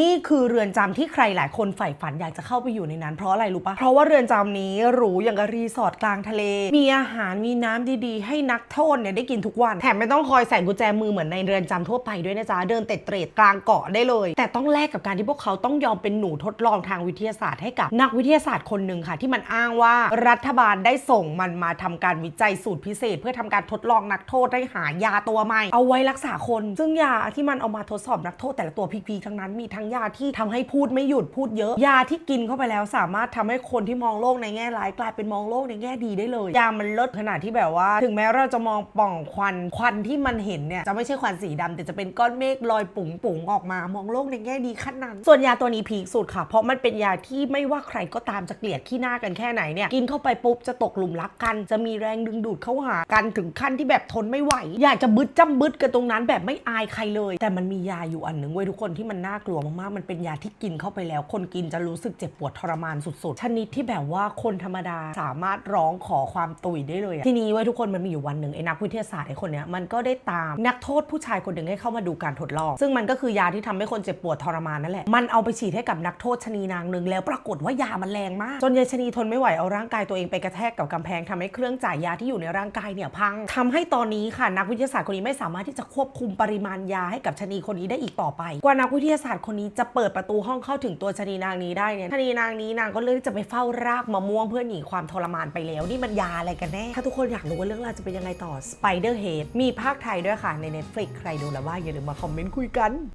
นี่คือเรือนจำที่ใครหลายคนใฝ่ฝันอยากจะเข้าไปอยู่ในนั้น เพราะอะไรรู้ปะเพราะว่าเรือนจำนี้หรูอย่างกับรีสอร์ทกลางทะเล มีอาหารมีน้ำดีๆ ให้นักโทษเนี่ยได้กินทุกวัน แถมไม่ต้องคอยใส่กุญแจมือเหมือนในเรือนจำทั่วไปด้วยนะจ๊ะ เดินเตะเตรดกลางเกาะได้เลย แต่ต้องแลกกับการที่พวกเขาต้องยอมเป็นหนูทดลองทางวิทยาศาสตร์ให้กับนักวิทยาศาสตร์คนหนึ่งค่ะ ที่มันอ้างว่ารัฐบาลได้ส่งมันมาทำการวิจัยสูตรพิเศษ เพื่อทำการทดลองนักโทษได้หายาตัวใหม่เอาไว้รักษาคน ซึ่งยาที่มันเอามาทดสอบนักโทษแต่ละตัวพีๆทั้งนั้นมีทั้งยาที่ทำให้พูดไม่หยุดพูดเยอะ ยาที่กินเข้าไปแล้วสามารถทำให้คนที่มองโลกในแง่ร้ายกลายเป็นมองโลกในแง่ดีได้เลย ยามันลดขนาดที่แบบว่า ถึงแม้เราจะมองป่องควันควันที่มันเห็นเนี่ยจะไม่ใช่ควันสีดำแต่จะเป็นก้อนเมฆลอยปุ๋งปุ๋งๆออกมามองโลกในแง่ดีขั้นนั้น ส่วนยาตัวนี้พีคสุดค่ะ เพราะมันเป็นยาที่ไม่ว่าใครก็ตามจะเกลียดขี้หน้ากันแค่ไหนเนี่ยกินเข้าไปปุ๊บจะตกหลุมรักกัน จะมีแรงดึงดูดเข้าหากันถึงขั้นที่แบบทนไม่ไหว อยากจะบึดจ้ำบึดกันตรงนั้นแบบไม่อายใครเลย แต่มันมียาอยู่อันหนึ่งเว้ยทุกคนที่มันน่ากลัวมากๆมันเป็นยาที่กินเข้าไปแล้ว คนกินจะรู้สึกเจ็บปวดทรมานสุดๆ ชนิดที่แบบว่าคนธรรมดาสามารถร้องขอความตุยได้เลยอะทีนี้เว้ทุกคนมันมีอยู่วันหนึ่งไอ้นักวิทยาศาสตร์ไอ้คนเนี้ยมันก็ได้ตามนักโทษผู้ชายคนหนึ่งให้เข้ามาดูการทดลอง ซึ่งมันก็คือยาที่ทำให้คนเจ็บปวดทรมานนั่นแหละมันเอาไปฉีดให้กับนักโทษชนีนางหนึ่งแล้วปรากฏว่ายามันแรงมาก จนยายชนีทนไม่ไหวเอาร่างกายตัวเองไปกระแทกกับกำแพงทำให้เครื่องจ่ายยาที่อยู่ในร่างกายเนี่ยพังทำให้ตอนนี้ค่ะนักวิทยาศาสตร์คนนี้ไม่สามารถที่จะควบคุมปริมาณยาให้กับชนีคนนี้ได้อีกต่อไป กว่านักวิทยาศาสตร์คนนี้จะเปิดประตูห้องเข้าถึงตัวชนีนางนี้ได้เนี่ยชนีนางนี้นางก็เลือกที่จะไปเฝ้ารากมะม่วงเพื่อหนีความทรมานไปแล้ว นี่มันยาอะไรกันแน่ ถ้าทุกคนอยากรู้ว่าเรื่องราวจะเป็นยังไงต่อ Spider Head มีภาคไทยด้วยค่ะใน Netflix ใครดูแล้วว่าอย่าลืมมาคอมเมนต์คุยกัน